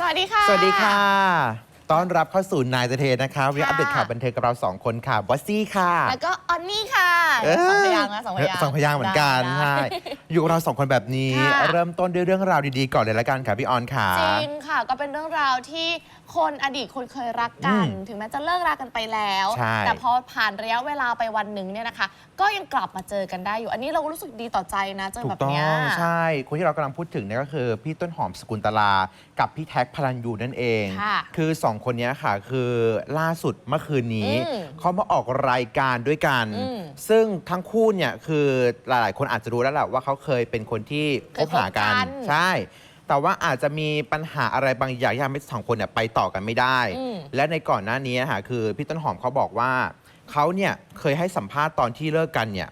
สวัสดีค่ะ สวัสดีค่ะ ต้อนรับเข้าสู่นายเทนะคะวันนี้ค่ะอัปเดตข่าวบันเทิงกับเราสองคนค่ะบอสซี่ค่ะ แล้วก็ออนนี่ค่ะเอ้ยสองพยางค์นะสองพยางค์ สองพยางค์เหมือนกันได้ใช่อยู่กับเราสองคนแบบนี้ ค่ะ เริ่มต้นด้วยเรื่องราวดีๆก่อนเลยละกันค่ะพี่ออนค่ะ จริงค่ะก็เป็นเรื่องราวที่ คนอดีตคนเคยรักกัน อืมถึงแม้จะเลิกรากันไปแล้ว ใช่ แต่พอผ่านระยะเวลาไปวันหนึ่งเนี่ยนะคะ ก็ยังกลับมาเจอกันได้อยู่ อันนี้เราก็รู้สึกดีต่อใจนะเจอถูแบกบต้อเนี้ย งใช่ คนที่เรากำลังพูดถึงเนี่ยก็คือ พี่ต้นหอมสกุลตลา กับพี่แท็กพลันยูนั่นเอง ค่ะคือสองคนเนี้ยค่ะ คือล่าสุดเมื่อคืนนี้ อืมเขามาออกรายการด้วยกัน อืมซึ่งทั้งคู่เนี่ยคือหลายๆ คนอาจจะรู้แล้วแหละว่าเขาเคยเป็นคนที่เคคยบหากันคบกันใช่ แต่ว่าอาจจะมีปัญหาอะไรบางอย่างที่ทำให้สองคนเนี่ยไปต่อกันไม่ได้ อืม และในก่อนหน้านี้ค่ะคือพี่ต้นหอมเขาบอกว่าเขาเนี่ยเคยให้สัมภาษณ์ตอนที่เลิกกันเนี่ย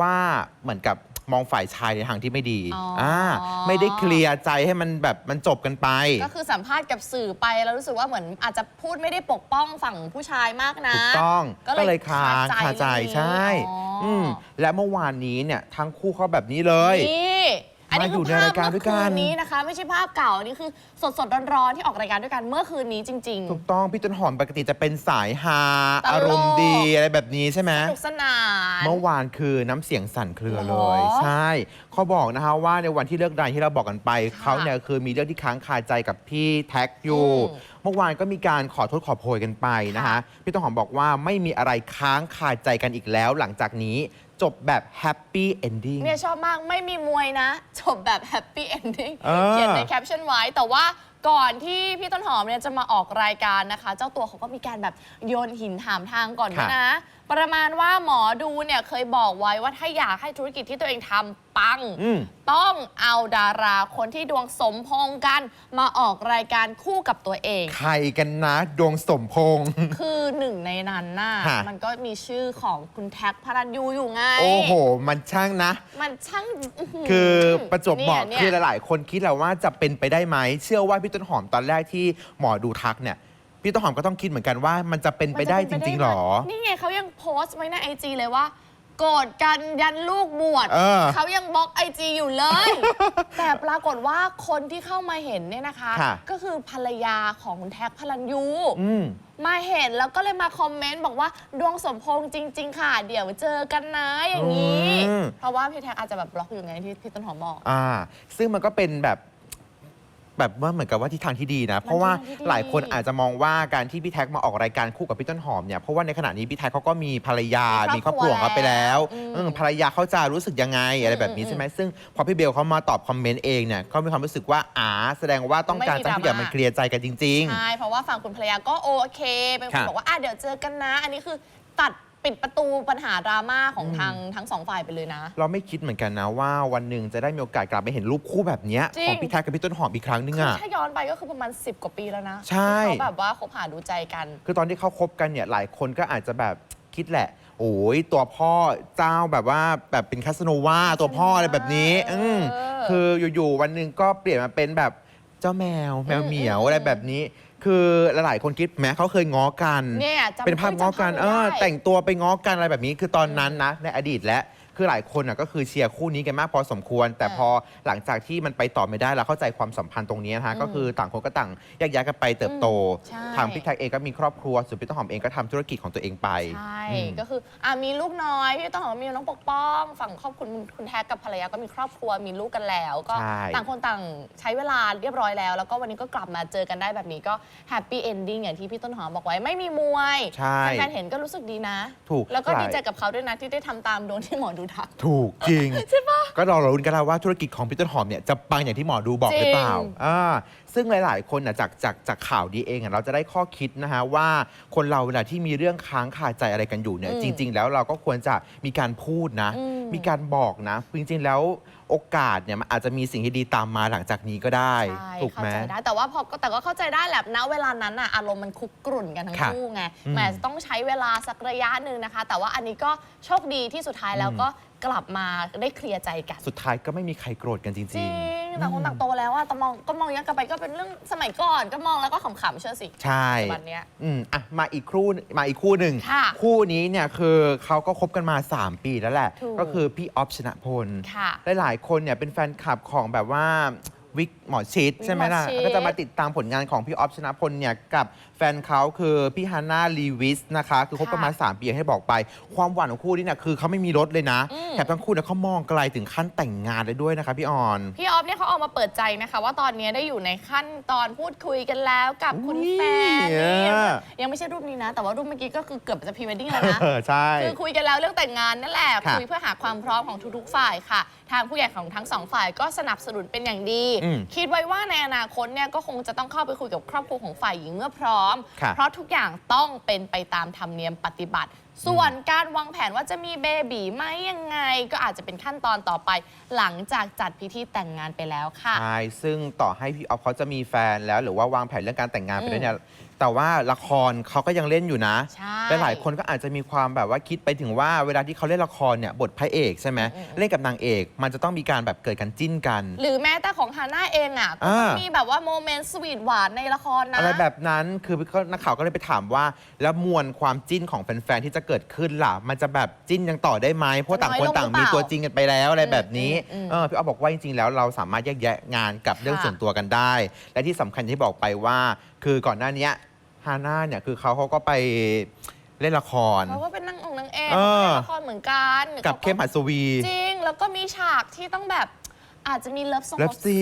ว่าเหมือนกับมองฝ่ายชายในทางที่ไม่ดีอ๋ออ่่าไม่ได้เคลียร์ใจให้มันแบบมันจบกันไป ก็คือสัมภาษณ์กับสื่อไปแล้วรู้สึกว่าเหมือนอาจจะพูดไม่ได้ปกป้องฝั่งผู้ชายมากนะถูกต้องก็เลยก็เลยค้างคาคาใจใจเรื่องนี้ใช่ อ๋ออืมและเมื่อวานนี้เนี่ยทั้งคู่เขาแบบนี้เลย นี่ อันนี้มาอยู่คือในภาพรายการเมื่ด้อวยกัคืนนนี้นะคะ ไม่ใช่ภาพเก่าอันนี้คือสดสดๆร้อนๆที่ออกรายการด้วยกันเมื่อคืนนี้จริงถูกต้องพี่ต้นหอมปกติจะเป็นสายฮาตลก อารมณ์ดีอะไรแบบนี้ใช่ไหมๆสนุกสนาน เมื่อวานคือน้ำเสียงสั่นเครือหรอเลยใช่เขาบอกนะคะว่าในวันที่เลิกราที่เราบอกกันไปเขาเนี่ยคือมีเรื่องที่ค้างคาใจกับพี่แท็กอยู่ อืมเมื่อวานก็มีการขอโทษขอโพยกันไปนะคะค่ะพี่ต้นหอมบอกว่าไม่มีอะไรค้างคาใจกันอีกแล้ว หลังจากนี้ จบแบบแฮปปี้เอนดิ้ง เนี่ยชอบมากไม่มีมวยนะ จบแบบแฮปปี้เอนดิ้งเออ เขียนในแคปชั่นไว้แต่ว่าก่อนที่พี่ต้นหอมเนี่ยจะมาออกรายการนะคะ เจ้าตัวเขาก็มีการแบบโยนหินถามทางก่อนด้วยนะ ประมาณว่าหมอดูเนี่ยเคยบอกไว้ว่าถ้าอยากให้ธุรกิจที่ตัวเองทำปัง อืม ต้องเอาดาราคนที่ดวงสมพงษ์กัน มาออกรายการคู่กับตัวเอง ใครกันนะดวงสมพงษ์ คือหนึ่งในนั้นน่ะค่ะมันก็มีชื่อของคุณแท็กพระรันยูอยู่ไง โอ้โห มันช่างนะ มันช่างหืคือประจวบเหมาะนี่ยคือหลาย ๆ คนคิดแล้วว่าจะเป็นไปได้ไหม เชื่อว่าพี่ต้นหอมตอนแรกที่หมอดูทักเนี่ย พี่ต้นหอมก็ต้องคิดเหมือนกันว่า มันจะเป็นไปได้จริง ๆหรอ นี่ไงเขายังโพสต์ไว้ในไอจีเลยว่า โกรธกันยันลูกบวชเออเขายังบล็อกไอจีอยู่เลย แต่ปรากฏว่าคนที่เข้ามาเห็นเนี่ยนะคะ ค่ะ ก็คือภรรยาของคุณแท็กพลันยู อืม มาเห็นแล้วก็เลยมาคอมเมนต์บอกว่าดวงสมพงษ์จริง ๆ ค่ะ เดี๋ยวเจอกันนะอย่างนี้ อืม เพราะว่าพี่แท็กอาจจะแบบบล็อกอยู่ไงที่พี่ต้นหอมบอก อ่า ซึ่งมันก็เป็นแบบ แบบว่าเหมือนกับว่าทิศทางที่ดีนะ เพราะว่าทิศทางที่ดีหลายคนอาจจะมองว่าการที่พี่แท็กมาออกรายการคู่กับพี่ต้นหอมเนี่ยเพราะว่าในขณะนี้พี่แท็กเขาก็มีภรรยา มีมีคครรออบบคครัรัววของเขาไปแล้วอืมเออภรรยาเขาจะรู้สึกยังไงอะไรแบบนี้อืมใช่ไหมซึ่งพอพี่เบลเขามาตอบคอมเมนต์เองเนี่ยก็มีความรู้สึกว่าอ่าแสดงว่าต้องการไม่มีจะให้ทุกอย่างดราม่ามัมันเคลียร์ใจกันจริงใช่เพราะว่าฝั่งคุณภรรยาก็โอเคเป็นคนค่ะบอกว่าอะเดี๋ยวเจอกันนะ อันนี้คือตัด ปิดประตูปัญหาดราม่าของอืมทางทั้งสองฝ่ายไปเลยนะๆเราไม่คิดเหมือนกันนะว่าวันหนึ่งจะได้มีโอกาสกลับไปเห็นรูปคู่แบบเนี้ยจริง ของพี่แท็กกับพี่ต้นหอมอีกครั้งหนึงคืออะ ถ้าย้อนไปก็คือประมาณ 10 กว่าปีแล้วนะใช่ ที่เขาแบบว่าคบหาดูใจกัน คือตอนที่เขาคบกันเนี่ยหลายคนก็อาจจะแบบคิดแหละ โอ้ยตัวพ่อเจ้าแบบว่าแบบเป็นคาสโนวาตัวพ่ออะไรแบบนี้เอออืมคืออยู่ๆวันหนึ่งก็เปลี่ยนมาเป็นแบบเจ้าแมว แมวเหมียวอืมอะไรแบบนี้ คือหลายๆคนคิดแม้เขาเคยง้อกัน เนี่ยจำเป็นภาพง้อกันจำภาพเออไม่ได้แต่งตัวไปง้อกันอะไรแบบนี้ คือตอนนั้นนะในอดีตและ คือหลายคนน่ะก็คือเชียร์คู่นี้กันมากพอสมควร แต่อ่าพอหลังจากที่มันไปต่อไม่ได้แล้วเข้าใจความสัมพันธ์ตรงนี้นะฮะอืมก็คือต่างคนก็ต่างแยกย้ายกันไปเติบโตใช่ ทางพี่แท็กเองก็มีครอบครัวส่วนพี่ต้นหอมเองก็ทำธุรกิจของตัวเองไป ใช่ อืม ก็คืออะมีลูกน้อย พี่ต้องบอกว่ามีน้องปกป้อง ฝั่งครอบครัวคุณคุณแท็กกับภรรยาก็มีครอบครัวมีลูกกันแล้ว ก็ใช่ ต่างคนต่างใช้เวลาเรียบร้อยแล้ว แล้วก็วันนี้ก็กลับมาเจอกันได้แบบนี้ก็แฮปปี้เอนดิ้งอย่างที่พี่ต้นหอมบอกไว้ไม่มีมวยใช่ แฟนๆเห็นก็รู้สึกดีนะ ถูกแล้วก็หลายดีใจกับเขาด้วยนะที่ได้ทำตามโดนที่หมอดูทัก ถูกจริงก็รอเราลุ้นกันแล้วว่าธุรกิจของพี่ต้นหอมเนี่ยจะปังอย่างที่หมอดูบอกหรือเปล่าจริง อ่าซึ่งหลาย ๆ คนน่ะจากจากจากข่าวดีเองอะเราจะได้ข้อคิดนะฮะว่าคนเราเวลาที่มีเรื่องค้างคาใจอะไรกันอยู่เนี่ยอืมจริง ๆ แล้วเราก็ควรจะมีการพูดนะอืมมีการบอกนะ จริง ๆ แล้ว โอกาสเนี่ยมันอาจจะมีสิ่งที่ดีตามมาหลังจากนี้ก็ได้ ใช่ถูกเข้าไหม ใจได้แต่ว่าพอแต่ก็เข้าใจได้แหละณเวลานั้นน่ะอารมณ์มันคุกกรุ่นกันทั้งค่ะคู่ไงอืมแหมจะต้องใช้เวลาสักระยะหนึ่งนะคะ แต่ว่าอันนี้ก็โชคดีที่สุดท้ายแล้วอืมก็ กลับมาได้เคลียร์ใจกัน สุดท้ายก็ไม่มีใครโกรธกันจจริริง งต่างคนต่างโตแล้วอะแต่มองก็มองย้อนกลับไปก็เป็นเรื่องสมัยก่อนก็มองแล้วก็ขำๆเชื่อสิๆ ใช่ ปัจจุบันเนี้ย อืมอะมาอีกคู่มาอีกคู่หนึ่งค่ะคู่นี้เนี่ยคือเขาก็คบกันมา 3 ปีแล้วแหละ ถูก ก็คือพี่ออฟชนะพล ค่ะ หลายๆคนเนี่ยเป็นแฟนคลับของแบบว่า วิกหมอชิด ใช่ไหมล่ะ วิกหมอชิต ก็จะมาติดตามผลงานของพี่ออฟชนะพลเนี่ย กับแฟนเขาคือพี่ฮาน่าลีวิสนะคะ คือคบกันมา 3 ปีอย่างที่บอกไป ความหวานของคู่นี้เนี่ยคือเขาไม่มีรถเลยนะอืม แถมทั้งคู่เนี่ยเขามองไกลถึงขั้นแต่งงานเลยด้วยนะคะพี่ออน พี่ออฟเนี่ยเขาออกมาเปิดใจนะคะ ว่าตอนนี้ได้อยู่ในขั้นตอนพูดคุยกันแล้วกับคุณอุ๊ยแฟนนี่ยังอะยังไม่ใช่รูปนี้นะ แต่ว่ารูปเมื่อกี้ก็คือเกือบจะพรีเวดดิ้งแล้วนะ เออใช่ คือคุยกันแล้วเรื่องแต่งงานนั่นแหละ ค่ะคุยเพื่อหาความพร้อมของทุกๆฝ่ายค่ะ ทางผู้ใหญ่ของทั้งสองฝ่ายก็สนับสนุนเป็นอย่างดีอืมคิดไว้ว่าในอนาคตเนี่ยก็คงจะต้องเข้าไปคุยกับครอบครัวของฝ่ายหญิงเมื่อพร้อมค่ะเพราะทุกอย่างต้องเป็นไปตามธรรมเนียมปฏิบัติ ส่วนการวางแผนว่าจะมีเบบีไหมยังไง ก็อาจจะเป็นขั้นตอนต่อไป หลังจากจัดพิธีแต่งงานไปแล้วค่ะ ใช่ ซึ่งต่อให้พี่ออฟเขาจะมีแฟนแล้วหรือว่าวางแผนเรื่องการแต่งงานไปแล้วเนี่ย แต่ว่าละครเขาก็ยังเล่นอยู่นะใช่แต่หลายคนก็อาจจะมีความแบบว่าคิดไปถึงว่าเวลาที่เขาเล่นละครเนี่ยบทพระเอกใช่ไหมอืมอืม เล่นกับนางเอก มันจะต้องมีการแบบเกิดการจิ้นกัน หรือแม้แต่ของฮาน่าเองอะก็ต้องอ่ามี มีแบบว่าโมเมนต์สวีทหวานในละครนะ อะไรแบบนั้นคือก็นักข่าวก็เลยไปถามว่า แล้วมวลความจิ้นของแฟนๆที่จะเกิดขึ้นล่ะ มันจะแบบจิ้นยังต่อได้ไหมเพราะต่างคนต่างมีตัวจริงกันไปแล้วอะไรแบบนี้อืมอืมเออพี่อ๊อฟบอกว่าจริงๆแล้วเราสามารถแยกแยะงานกับเรื่องค่ะส่วนตัวกันได้ และที่สำคัญที่บอกไปว่า คือก่อนหน้าเนี้ฮาน่าเนี่ยคือเขาเขาก็ไปเล่นละครเพราะว่าเป็นนางองค์นางเอกเออเขาก็เล่นละครเหมือนกันกับเข้มหัสวี จริง แล้วก็มีฉากที่ต้องแบบอาจจะมีเลิฟซง Love เลิฟซี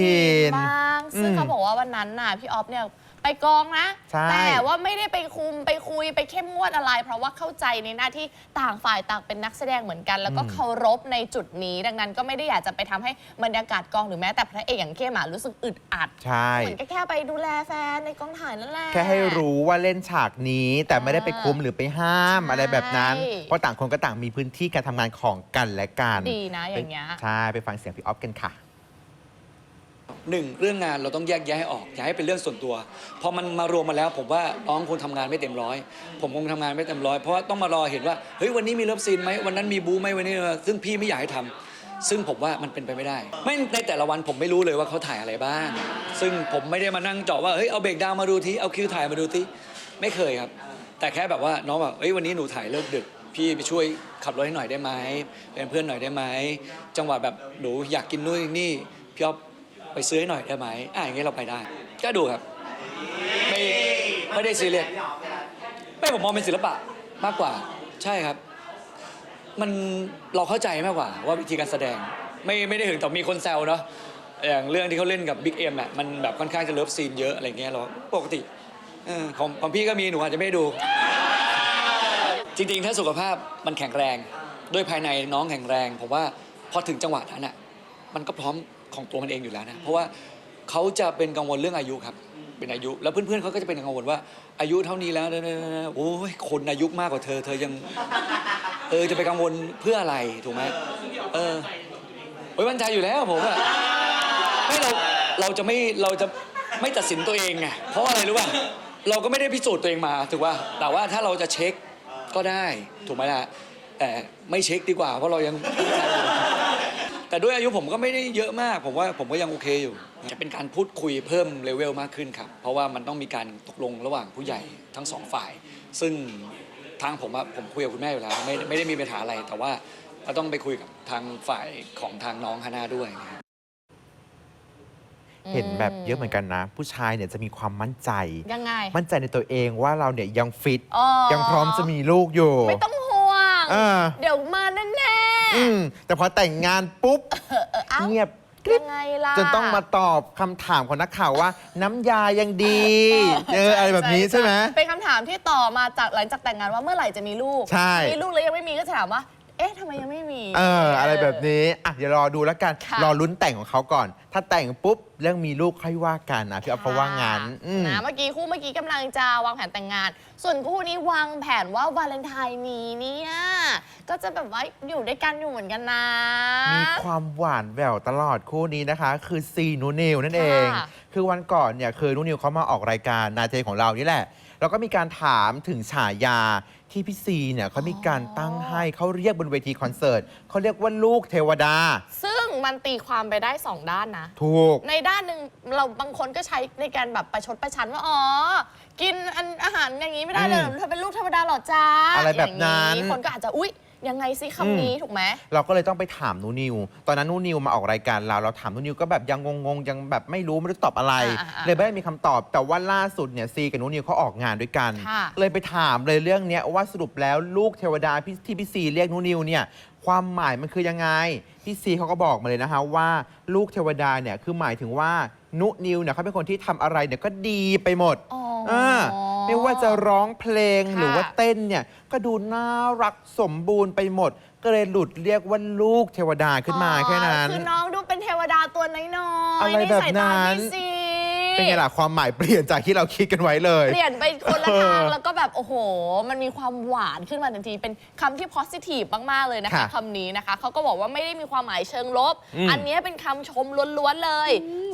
น scene บ้าง ซึ่งอืม เขาบอกว่าวันนั้นน่ะพี่ออฟเนี่ย ไปกองนะ ใช่ แต่ว่าไม่ได้ไปคุมไปคุยไปเข้มงวดอะไร เพราะว่าเข้าใจในหน้าที่ต่างฝ่ายต่างเป็นนักแสดงเหมือนกัน แล้วก็เคารพในจุดนี้ ดังนั้นก็ไม่ได้อยากจะไปทำให้บรรยากาศกองหรือแม้แต่พระเอกอย่างเข้มอะรู้สึกอึดอัด ใช่ เหมือนก็แค่ไปดูแลแฟนในกองถ่ายนั่นแหละ แค่ให้รู้ว่าเล่นฉากนี้แต่ไม่ได้ไปคุมหรือไปห้ามใช่อะไรแบบนั้นเพราะต่างคนก็ต่างมีพื้นที่การทำงานของกันและกันดีนะอย่างเงี้ย ใช่ไปฟังเสียงพี่ออฟกันค่ะ หนึ่งเรื่องงานเราต้องแยกแยะให้ออก อย่าให้เป็นเรื่องส่วนตัวพอมันมารวมมาแล้ว ผมว่าน้องคงทำงานไม่เต็มร้อยผมคงทำงานไม่เต็มร้อยเพราะว่าต้องมารอเห็นว่าเฮ้ยวันนี้มีเลิฟซีนไหมวันนั้นมีบู๊ไหมวันนี้ซึ่งพี่ไม่อยากให้ทำซึ่งผมว่ามันเป็นไปไม่ได้ ไม่ในแต่ละวันผมไม่รู้เลยว่าเขาถ่ายอะไรบ้าง ซึ่งผมไม่ได้มานั่งเจาะว่าเฮ้ยเอาเบรกดาวน์มาดูทีเอาคิวถ่ายมาดูทีไม่เคยครับ แต่แค่แบบว่าน้องแบบเฮ้ยวันนี้หนูถ่ายเลิกดึก พี่ไปช่วยขับรถให้หน่อยได้ไหมเป็นเพื่อนหน่อยได้ไหมจังหวะแบบหนูอยากกินนู่นนี่พี่อ๊อฟ ไปซื้อให้หน่อยได้ไหมอ่าอย่างเงี้ยเราไปได้ ก็ดูครับ ไม่ไม่ได้ซีเรียสไม่ผมมองเป็นศิลปะมากกว่า ใช่ครับ มันเราเข้าใจมากกว่าว่าวิธีการแสดง ไม่ไม่ได้ถึงแต่มีคนแซวเนาะอย่างเรื่องที่เขาเล่นกับบิ๊กเอ็มอะมันแบบค่อนข้างจะเลิฟซีนเยอะอะไรเงี้ยเราปกติเออของของพี่ก็มีหนูอาจจะไม่ดู จริงๆ ถ้าสุขภาพมันแข็งแรง ด้วยภายในน้องแข็งแรงผมว่าพอถึงจังหวะนั้นอะมันก็พร้อม ของตัวมันเองอยู่แล้วนะ เพราะว่าเขาจะเป็นกังวลเรื่องอายุครับ เป็นอายุ แล้วเพื่อนๆเขาก็จะเป็นกังวลว่า อายุเท่านี้แล้วเนอะโอ้ยคนอายุมากกว่าเธอ เธอยัง เออจะไปกังวลเพื่ออะไรถูกไหมเออโอ้ยมั่นใจอยู่แล้วผมอะไม่เราเราจะไม่เราจะไม่ตัดสินตัวเองไงเพราะอะไรรู้ป่ะเราก็ไม่ได้พิสูจน์ตัวเองมาถูกป่ะแต่ว่าถ้าเราจะเช็คก็ได้ถูกไหมล่ะแต่ไม่เช็คดีกว่าเพราะเรายัง แต่ด้วยอายุผมก็ไม่ได้เยอะมาก ผมว่าผมก็ยังโอเคอยู่ จะเป็นการพูดคุยเพิ่มเลเวลมากขึ้นครับ เพราะว่ามันต้องมีการตกลงระหว่างผู้ใหญ่ทั้งสองฝ่าย ซึ่งทางผมอะผมคุยกับคุณแม่อยู่แล้ว ไม่ไม่ได้มีปัญหาอะไร แต่ว่าก็ต้องไปคุยกับทางฝ่ายของทางน้องฮาน่าด้วยนะครับ เห็นแบบเยอะเหมือนกันนะ ผู้ชายเนี่ยจะมีความมั่นใจ ยังไงมั่นใจในตัวเองว่าเราเนี่ยยังฟิต อ๋อยังพร้อมจะมีลูกอยู่ไม่ต้องห่วง เออ เดี๋ยวมาแน่ อืมแต่พอแต่งงานปุ๊บๆเออเอ้าเงียบยังไงล่ะ จนต้องมาตอบคำถามของนักข่าวว่า น้ำยายังดีเอออะไรแบบนี้ใช่ไหม เป็นคำถามที่ต่อมาจากหลังจากแต่งงานว่าเมื่อไหร่จะมีลูกใช่มีลูกแล้วยังไม่มีก็จะถามว่า เอ๊ะทำไมยังไม่มี เออ อะไรแบบนี้ อะ เดี๋ยวรอดูแล้วกัน ค่ะ รอลุ้นแต่งของเขาก่อน ถ้าแต่งปุ๊บ เรื่องมีลูกค่อยว่ากันนะพี่อ๊อฟเขาว่างั้นอืม นะเมื่อกี้คู่เมื่อกี้กำลังจะวางแผนแต่งงาน ส่วนคู่นี้วางแผนว่าวาเลนไทน์นี้เนี่ยก็จะแบบว่าอยู่ด้วยกันอยู่เหมือนกันนะ มีความหวานแหววตลอดคู่นี้นะคะ คือซีนูนิวนั่นเอง ค่ะคือวันก่อนเนี่ยคือนูนิวเขามาออกรายการนาเจของเรานี่แหละ แล้วก็มีการถามถึงฉายาที่พี่ซีเนี่ยเขามีการตั้งให้เขาเรียกบนเวทีคอนเสิร์ตเขาเรียกว่าลูกเทวดา ซึ่งมันตีความไปได้สองด้านนะ ถูก ในด้านหนึ่งเราบางคนก็ใช้ในการแบบประชดประชันว่าอ๋อ กินอันอาหารอย่างนี้ไม่ได้เลยอืมเธอเป็นลูกเทวดาเหรอจ้าอะไรแบบนั้นอย่างคนก็อาจจะอุ๊ย ยังไงสิคำนี้ถูกไหม เราก็เลยต้องไปถามนูนิว ตอนนั้นนูนิวมาออกรายการเราเราถามนูนิวก็แบบยังงงๆยังแบบไม่รู้ไม่รู้ตอบอะไร อ่าๆๆเลยไม่ได้มีคำตอบ แต่ว่าล่าสุดเนี่ยซีกับนูนิวเขาออกงานด้วยกัน ค่ะ เลยไปถามเลยเรื่องเนี้ยว่าสรุปแล้วลูกเทวดาพี่ที่พี่ซีเรียกนูนิวเนี่ยความหมายมันคือยังไงพี่ซีเขาก็บอกมาเลยนะคะว่าลูกเทวดาเนี่ยคือหมายถึงว่านุนิวเนี่ยเขาเป็นคนที่ทำอะไรเนี่ยก็ดีไปหมด อ๋อ อ่าไม่ว่าจะร้องเพลงค่ะ หรือว่าเต้นเนี่ย ก็ดูน่ารักสมบูรณ์ไปหมด ก็เลยหลุดเรียกว่าลูกเทวดาขึ้นมาอ๋อแค่นั้น คือน้องดูเป็นเทวดาตัวน้อยๆอะไรแบบนั้น ใสายตาพี่ซี เป็นไงล่ะความหมายเปลี่ยนจากที่เราคิดกันไว้เลย เปลี่ยนไปคนละทางเออแล้วก็แบบโอ้โห มันมีความหวานขึ้นมาทันที เป็นคำที่ positive มาก ๆ เลยนะคะค่ะคำนี้นะคะ เขาก็บอกว่าไม่ได้มีความหมายเชิงลบ อืม อันนี้เป็นคำชมล้วน ๆ เลย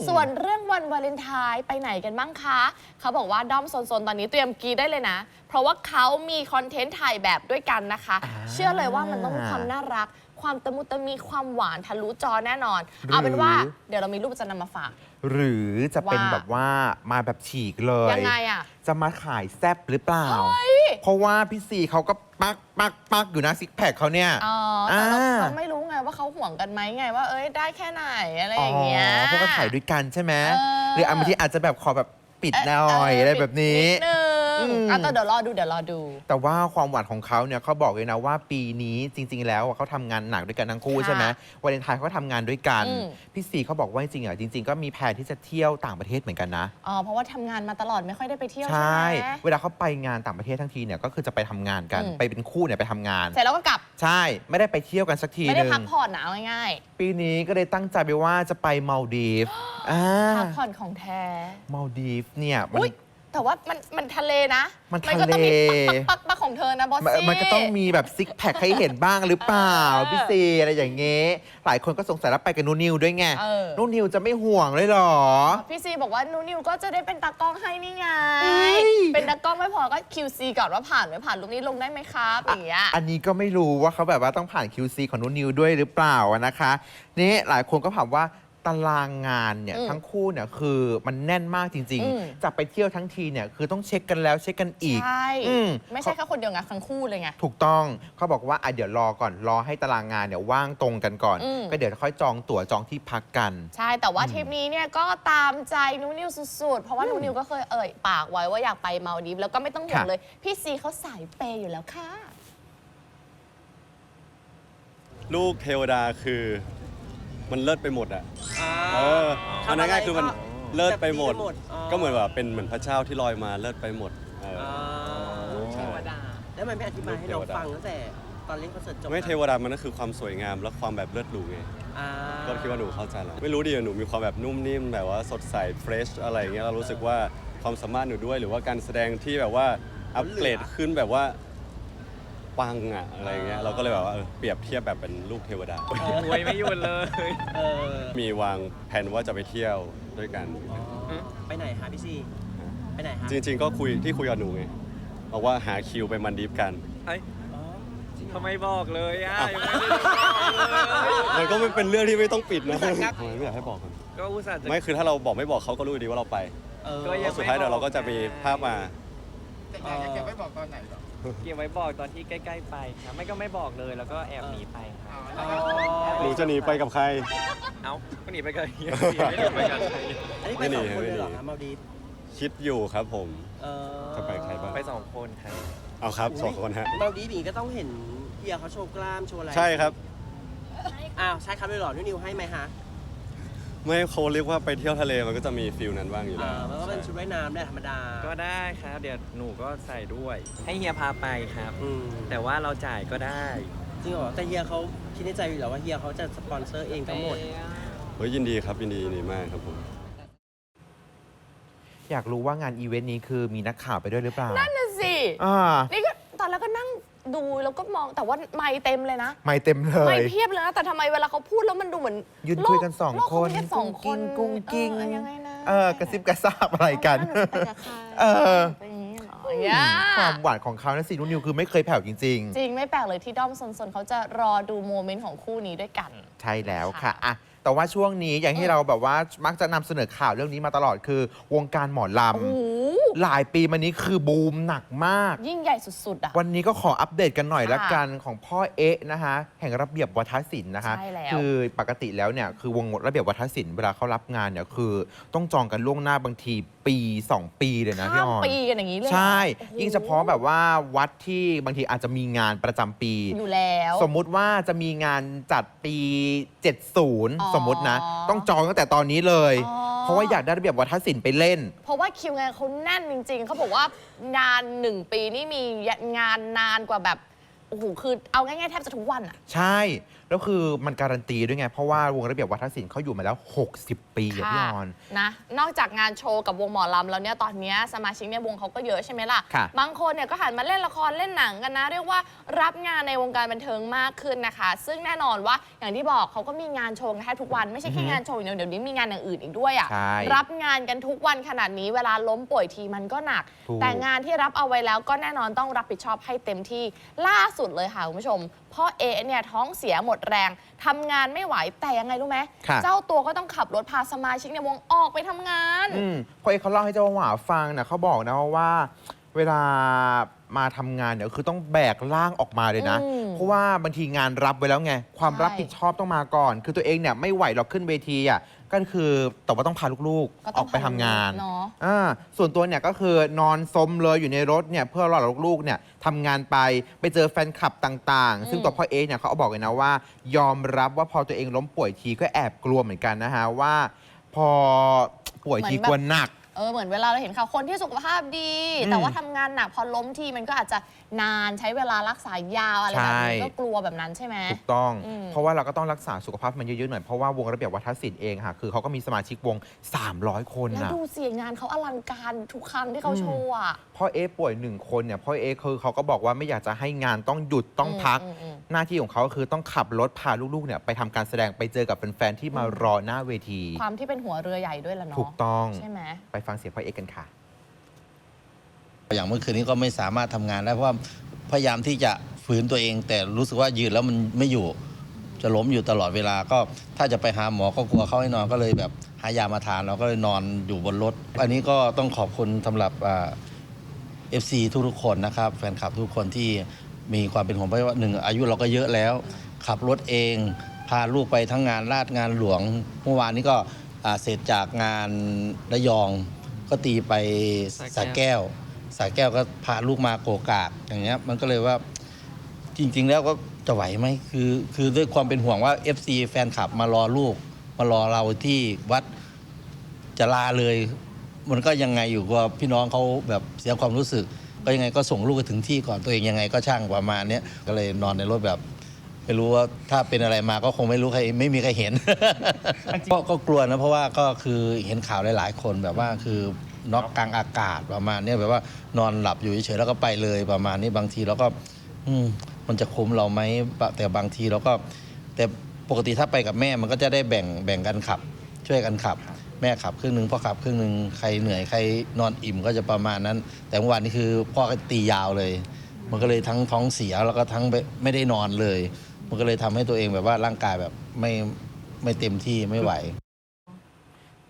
ส่วนเรื่องวันวาเลนไทน์ไปไหนกันบ้างคะ เขาบอกว่าด้อมโซนๆตอนนี้เตรียมกรีดได้เลยนะเพ ราะว่าเขามีคอนเทนต์ถ่ายแบบด้วยกันนะคะเชื่อเลยว่ามันต้องมีความน่ารัก ความตะมุตะมีความหวานทะลุจอแน่นอน เอาเป็นว่าเดี๋ยวเรามีรูปจะนำมาฝาก หรือจะเป็นว่า แบบว่ามาแบบฉีกเลย ยังไงอะ จะมาขายแซบหรือเปล่า เพราะว่าพี่ซีเขาก็ปักปักปักอยู่นะซิกแพคเขาเนี่ย อ๋อแต่เราอ่า เราไม่รู้ไงว่าเขาห่วงกันไหมไง ว่า เอ้ยได้แค่ไหนอะไรอย่างเงี้ยพวกก็ถ่ายด้วยกันใช่ไหมเออ หรืออันบางทีอาจจะแบบขอแบบปิดหน่อยเอะไรแบบนี้ดนึง อืมอะแต่เดี๋ยวรอดูเดี๋ยวรอดู แต่ว่าความหวานของเขาเนี่ยเขาบอกเลยนะว่าปีนี้จริง ๆ แล้วอะเขาทำงานหนักด้วยกันทั้งคู่ค่ะใช่ไหมวาเลนไทน์เขาทำงานด้วยกัน อืม พี่ซีเขาบอกว่าจริงๆอะจริง ๆ ก็มีแผนที่จะเที่ยวต่างประเทศเหมือนกันนะ อ๋อเพราะว่าทำงานมาตลอดไม่ค่อยได้ไปเที่ยวใชใช่่ ไหม เวลาเขาไปงานต่างประเทศทั้งทีเนี่ยก็คือจะไปทำงานกัน อืม ไปเป็นคู่เนี่ยไปทำงาน เสร็จแล้วก็กลับใช่ ไม่ได้ไปเที่ยวกันสักทีไม่หได้นึ่งพักผ่อนนะเอาง่ายปีนี้ก็เลยตั้งใจไปว่าจะไปมาลดีฟอ่าๆพักผ่อนของแท้ มาลดีฟเนี่ยมันอุ้ย แต่ว่ามันมันทะเลนะมันก็ต้องมีทะเลปักปักปักปักของเธอนะบอสมันซี่มันก็ต้องมีแบบซิกแพคให้เห็นบ้างหรือเปล่าเออพี่ซีอะไรอย่างเงี้ยหลายคนก็สงสัยแล้วไปกับนูนิวด้วยไงเออนูนิวจะไม่ห่วงเลยเหรอ พี่ซีบอกว่านูนิวก็จะได้เป็นตากล้องให้นี่ไง เอ้ย เป็นตากล้องไม่พอก็ QC ก่อนว่าผ่านไม่ผ่านรูปนี้ลงได้ไหมครับอย่างเงี้ย อันนี้ก็ไม่รู้ว่าเขาแบบว่าต้องผ่าน QC ของนูนิวด้วยหรือเปล่าอะนะคะ นี่หลายคนก็ถามว่า ตารางงานเนี่ยอืมทั้งคู่เนี่ยคือมันแน่นมากจริง อืม ๆ จะไปเที่ยวทั้งทีเนี่ยคือต้องเช็คกันแล้วเช็คกันอีก ใช่ อืม ไม่ใช่แค่คนเดียวไงทั้งคู่เลยไง ถูกต้องเขาบอกว่าอะเดี๋ยวรอก่อนรอให้ตารางงานเนี่ยว่างตรงกันก่อน อืม ก็เดี๋ยวค่อยจองตั๋วจองที่พักกัน ใช่ แต่ว่าทริปนี้เนี่ยก็ตามใจนูนิวสุดๆ เพราะว่านูนิวก็เคยเอ่ยปากไว้ว่าอยากไปมาลดีฟแล้วก็ไม่ต้องห่วงค่ะ เลย พี่ซีเขาสายเปย์อยู่แล้วค่ะ ลูกเทวดาคือมันเลิศไปหมดอะ อ่าเออมันง่ายๆคือมันก็เลิศไปหมดแบบนี้ไปหมดอ๋อ ก็เหมือนแบบเป็นเหมือนพระเจ้าที่ลอยมาเลิศไปหมดเอออ่าใช่แล้วมันไม่อธิบายให้เราฟังตั้งแต่ตอนเล่นคอนเสิร์ตจบไม่เทวดามันก็คือความสวยงามและความแบบเลิศหรูไง อ่าก็คิดว่าหนูเข้าใจแล้วไม่รู้ดิหนูมีความแบบนุ่มนิ่มแบบว่าสดใสเฟรชอะไรอย่างเงี้ยเรารู้สึกว่าความสามารถหนูด้วย หรือว่าการแสดงที่แบบว่าอัปเกรดขึ้นแบบว่า ปังอะอะไรอย่างเงี้ยเราก็เลยแบบว่าเออเปรียบเทียบแบบเป็นลูกเทวดาหวยไม่หยุดเลย เออมีวางแผนว่าจะไปเที่ยวด้วยกัน ไปไหนฮะพี่ซีไปไหนฮะจริง ๆ ก็คุยที่คุยกับหนูไงบอกว่าหาคิวไปมันดีฟกัน ไอ้อ๋อจริงเหรอ ทำไมบอกเลยอะอ้าวยังไม่ได้บอกเลยมันก็ไม่เป็นเรื่องที่ไม่ต้องปิดนะทำไมไม่อยากให้บอกกันก็อุตส่าห์จะ ไม่คือถ้าเราบอกไม่บอกเขาก็รู้อยู่ดีว่าเราไปเออ ก็ เพยัง ราะสุดท้ายเดี๋ยวเราก็จะมีภาพมาเออ เก็บไว้บอกตอนที่ใกล้ ๆ ไปครับไม่ก็ไม่บอกเลยแล้วก็แอบหนีไปครับอ๋อหนูจะหนีไปกับใคร เอ้าก็หนีไปกับเฮียสิไม่ได้ไปกับใครอันนี้ไปไม่หนีสองคนเลยเหรอไม่หนีฮะมาดีฟคิดอยู่ครับผม เออจะไปใครบ้าง ไปสองคนครับ เอาครับสองคนฮะ มาดีฟอย่างนี้ก็ต้องเห็นเฮียเขาโชว์กล้ามโชว์อะไรใช่ครับ อ้าวใช่ครับเลยเหรอนิวนิวให้ไหมฮะ ไม่เขาเรียกว่าไปเที่ยวทะเลมันก็จะมีฟิลนั้นบ้างอยู่อ่าแล้วมันก็เป็นชุดว่ายน้ำแหละธรรมดา ก็ได้ครับเดี๋ยวหนูก็ใส่ด้วย ให้เฮียพาไปครับ อืมแต่ว่าเราจ่ายก็ได้จริงเหรอแต่เฮียเขาคิดในใจอยู่แล้วว่าเฮียเขาจะสปอนเซอร์เองทั้งหมด เฮ้ยยินดีครับยินดียินดีมากครับผม อยากรู้ว่างานอีเวนต์นี้คือมีนักข่าวไปด้วยหรือเปล่านั่นน่ะสิ อ่า นี่ก็ตอนแรกก็นั่ง ดูแล้วก็มองแต่ว่าไม่เต็มเลยนะ ไม่เต็มเลไม่ย เพียบเลยนะแต่ทำไมเวลาเขาพูดแล้วมันดูเหมือนยืนคุยกันสองโลกคนเขามีแค่สองคนกุ้งกิ้ง เออยังไงนะเออกระซิบกระซาบอะไรกันเออไปกับใครเออไปอย่างนี้เหรอ อย่างเงี้ยความหวานของเขานะสินุ่นนิวคือไม่เคยแผ่วจริง จริงไม่แปลกเลยที่ด้อมซนๆเขาจะรอดูโมเมนต์ของคู่นี้ด้วยกัน ๆ ใช่แล้วค่ะค่ะอะ แต่ว่าช่วงนี้อย่างที่เราแบบว่ามักจะนำเสนอข่าวเรื่องนี้มาตลอดคือ วงการหมอลโอ้โหำ หลายปีมานี้คือบูมหนักมาก ยิ่งใหญ่สุดๆอะ วันนี้ก็ขออัปเดตกันหน่อยค่ะละกันของพ่อเอ๊ะนะคะแห่งระเบียบวัฒนศิลป์นะคะ ใช่แล้วคือปกติแล้วเนี่ยคือวงระเบียบวัฒนศิลป์เวลาเขารับงานเนี่ยคือ ต้องจองกันล่วงหน้าบางทีปี 2 ปีเลยนะพี่ข้ามออนปีกันอย่างนี้เลยเหรอใช่ โอ้โห ยิ่งเฉพาะแบบว่าวัดที่บางทีอาจจะมีงานประจำปี อยู่แล้ว สมมุติว่าจะมีงานจัดปีอ๋อ70สมมุตินะ ต้องจองตั้งแต่ตอนนี้เลย อ๋อ เพราะว่าอยากได้ระเบียบวัฒนศิลป์ไปเล่น เพราะว่าคิวงานเขาแน่นจริง ๆ เขาบอกว่างานหนึ่งปีนี่มีงานนานกว่าแบบ โอ้โห คือเอาง่ายๆแทบจะทุกวันอะ ใช่ แล้วคือมันการันตีด้วยไง เพราะว่าวงระเบียบวัฒนศิลป์เขาอยู่มาแล้ว 60 ปีอะพี่ออน นะนอกจากงานโชว์กับวงหมอลำแล้วเนี่ยตอนเนี้ยสมาชิกในวงเขาก็เยอะใช่ไหมล่ะ ค่ะบางคนเนี่ยก็หันมาเล่นละครเล่นหนังกันนะ เรียกว่ารับงานในวงการบันเทิงมากขึ้นนะคะ ซึ่งแน่นอนว่าอย่างที่บอกเขาก็มีงานโชว์กันแทบทุกวันไม่ใช่แค่งานโชว์อย่างเดียวเดี๋ยวนี้มีงานอย่างอื่นอีกด้วยอะใช่รับงานกันทุกวันขนาดนี้เวลาล้มป่วยทีมันก็หนัก ถูก แต่งานที่รับเอาไว้แล้วก็แน่นอนต้องรับผิดชอบให้เต็มที่ล่าสุดเลยค่ะคุณผู้ชม พ่อเอเนี่ยท้องเสียหมดแรงทำงานไม่ไหวแต่ยังไงรู้ไหมค่ะเจ้าตัวก็ต้องขับรถพาสมาชิกในวงออกไปทำงาน อืมพอเอกเขาเล่าให้เจ้าหวาฟังนะเขาบอกนะว่า เวลามาทำงานเนี่ยคือต้องแบกร่างออกมาเลยนะ อืมเพราะว่าบางทีงานรับไว้แล้วไง ความใช่ รับผิดชอบต้องมาก่อน คือตัวเองเนี่ยไม่ไหวหรอกขึ้นเวทีอะ ก็คือแต่ว่าต้องพาลูกก็ๆ อต้อกไปทำงานเนาะอ่าส่วนตัวเนี่ยก็คือนอนซมเลยอยู่ในรถเนี่ยเพื่อรอลูกๆเนี่ยทำงานไปไปเจอแฟนคลับต่างๆ ซึ่งอืมตัวพ่อเอ๊เนี่ยเขาก็บอกเลยนะว่า ยอมรับว่าพอตัวเองล้มป่วยทีก็แอบกลัวเหมือนกันนะฮะว่า พอป่วยทีกลัวหนัก เออเหมือนเวลาเราเห็นข่าวคนที่สุขภาพดี อืมแต่ว่าทำงานหนักพอล้มทีมันก็อาจจะนานใช้เวลารักษายาวอะไรแบบนี้ใช่ก็กลัวแบบนั้นใช่ไหม ถูกต้อง อืมเพราะว่าเราก็ต้องรักษาสุขภาพมันเยอะๆหน่อย เพราะว่าวงระเบียบวัฒนศิลป์เองค่ะ คือเขาก็มีสมาชิกวง 300 คนแล้วนะ ดูเสียงานเขาอลังการทุกครั้งที่เขาโชว์อะ พ่อเอป่วยหนึ่งคนเนี่ย พ่อเอคือเขาก็บอกว่าไม่อยากจะให้งานต้องหยุดต้องพัก อืมอืมอืม หน้าที่ของเขาก็คือต้องขับรถพาลูกๆเนี่ยไปทำการแสดงไปเจอกับแฟนๆที่มารอหน้าเวที ความที่เป็นหัวเรือใหญ่ด้วยล่ะเนาะถูกต้อง ใช่ไหม ไปฟังเสียงพ่อเอกันค่ะ อย่างเมื่อคืนนี้ก็ไม่สามารถทำงานได้เพราะว่าพยายามที่จะฝืนตัวเอง แต่รู้สึกว่ายืนแล้วมันไม่อยู่ จะล้มอยู่ตลอดเวลาก็ถ้าจะไปหาหมอก็กลัวเข้าให้นอนก็เลยแบบหายามาทานเราก็เลยนอนอยู่บนรถ อันนี้ก็ต้องขอบคุณสำหรับเอฟซีทุกๆคนนะครับ แฟนคลับทุกคนที่มีความเป็นห่วงเพราะว่าหนึ่งอายุเราก็เยอะแล้ว ขับรถเองพาลูกไปทั้งงานราชงานหลวงเมื่อวานนี้ก็เสร็จจากงานระยองก็ตีไปสระแก้ว สายแก้วก็พาลูกมาโกกากอย่างเงี้ย มันก็เลยว่าจริง ๆ แล้วก็จะไหวไหมคือคือด้วยความเป็นห่วงว่า FC แฟนคลับมารอลูก มารอเราที่วัดจะลาเลย มันก็ยังไงอยู่กว่าพี่น้องเขาแบบเสียความรู้สึก ก็ยังไงก็ส่งลูกไปถึงที่ก่อนตัวเองยังไงก็ช่างประมาณเนี้ยก็เลยนอนในรถแบบไม่รู้ว่าถ้าเป็นอะไรมาก็คงไม่รู้ใครไม่มีใครเห็นก็ก็กลัวนะเพราะว่าก็คือเห็นข่าวหลาย ๆ คนแบบว่าคือ น็อกกลางอากาศประมาณเนี้ยแบบว่านอนหลับอยู่เฉยๆแล้วก็ไปเลยประมาณนี้บางทีเราก็ อืมมันจะคุ้มเราไหมบะแต่บางทีเราก็ แต่ปกติถ้าไปกับแม่มันก็จะได้แบ่งแบ่งกันขับ ช่วยกันขับ แม่ขับครึ่งหนึ่งพ่อขับครึ่งหนึ่งใครเหนื่อยใครนอนอิ่มก็จะประมาณนั้น แต่เมื่อวานนี้คือพ่อก็ตียาวเลย มันก็เลยทั้งท้องเสียแล้วก็ทั้งไม่ไม่ได้นอนเลย มันก็เลยทำให้ตัวเองแบบว่าร่างกายแบบไม่ไม่เต็มที่ไม่ไหว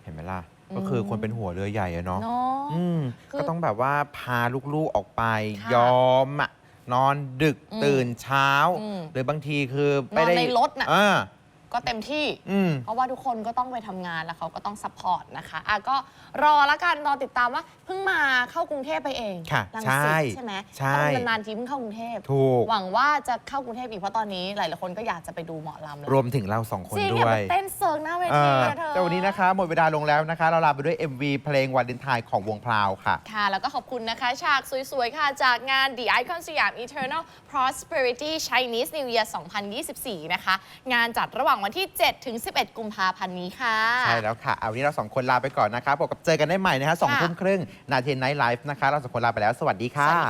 เห็นไหมล่ะ ก็คือคนเป็นหัวเรือใหญ่อะเนาะเนาะ อืมคือก็ต้องแบบว่าพาลูกๆออกไป ค่ะยอมอะนอนดึกอืมตื่นเช้า อืมหรือบางทีคือไม่นอนได้ในรถน่ะอ่า ก็เต็มที่ อืม เพราะว่าทุกคนก็ต้องไปทำงานแล้วเขาก็ต้องซัพพอร์ตนะคะอะก็รอละกันรอติดตามว่าเพิ่งมาเข้ากรุงเทพไปเองค่ะรังใช่สิตใช่ไหมใช่ถ้านานๆทีเพิ่งเข้ากรุงเทพถูก หวังว่าจะเข้ากรุงเทพอีกเพราะตอนนี้หลายๆคนก็อยากจะไปดูหมอลำแล้วรวมถึงเราสองคนจริงด้เนี่ยวยมันเต้นเซิร์งหน้าเวเอทีอนะเธอ แต่วันนี้นะคะหมดเวลาลงแล้วนะคะ เราลาไปด้วย MV เพลงวันเดนไทายของวงพราวค่ะ ค่ะ แล้วก็ขอบคุณนะคะ ฉากสวยๆ ค่ะ จากงาน The Icon สยาม Eternal Prosperity Chinese New Year 2024 นะคะ งานจัดระหว่างวันที่ 7 ถึง 11 กุมภาพันธ์นี้ค่ะ ใช่แล้วค่ะ เอาวันนี้เราสองคนลาไปก่อนนะคะพบกับเจอกันได้ใหม่นะคะสองค่ะ ทุ่มครึ่งนาเทนไนท์ไลฟ์นะคะ เราสองคนลาไปแล้ว สวัสดีค่ะ